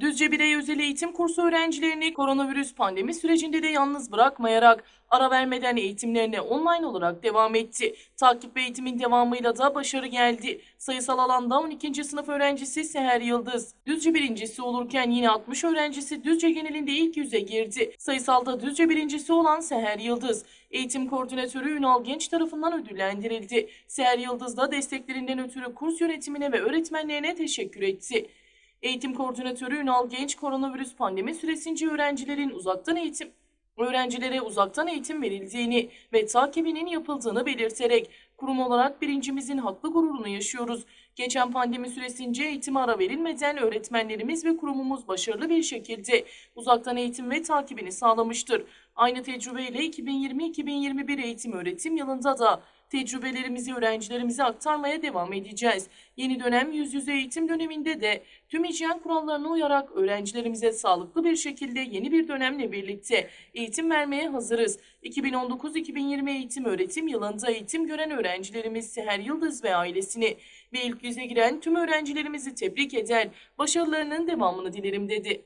Düzce Birey Özel Eğitim Kursu öğrencilerini koronavirüs pandemi sürecinde de yalnız bırakmayarak ara vermeden eğitimlerine online olarak devam etti. Takip ve eğitimin devamıyla da başarı geldi. Sayısal alanda 12. sınıf öğrencisi Seher Yıldız. Düzce birincisi olurken yine 60 öğrencisi Düzce genelinde ilk yüze girdi. Sayısalda Düzce birincisi olan Seher Yıldız. Eğitim koordinatörü Ünal Genç tarafından ödüllendirildi. Seher Yıldız da desteklerinden ötürü kurs yönetimine ve öğretmenlerine teşekkür etti. Eğitim koordinatörü Ünal Genç koronavirüs pandemi süresince öğrencilerin uzaktan eğitim öğrencilere uzaktan eğitim verildiğini ve takibinin yapıldığını belirterek kurum olarak birincimizin haklı gururunu yaşıyoruz. Geçen pandemi süresince eğitime ara verilmeden öğretmenlerimiz ve kurumumuz başarılı bir şekilde uzaktan eğitim ve takibini sağlamıştır. Aynı tecrübeyle 2020-2021 eğitim öğretim yılında da tecrübelerimizi öğrencilerimize aktarmaya devam edeceğiz. Yeni dönem yüz yüze eğitim döneminde de tüm hijyen kurallarına uyarak öğrencilerimize sağlıklı bir şekilde yeni bir dönemle birlikte eğitim vermeye hazırız. 2019-2020 eğitim öğretim yılında eğitim gören öğrencilerimiz Seher Yıldız ve ailesini ve ilk yüze giren tüm öğrencilerimizi tebrik eder, başarılarının devamını dilerim dedi.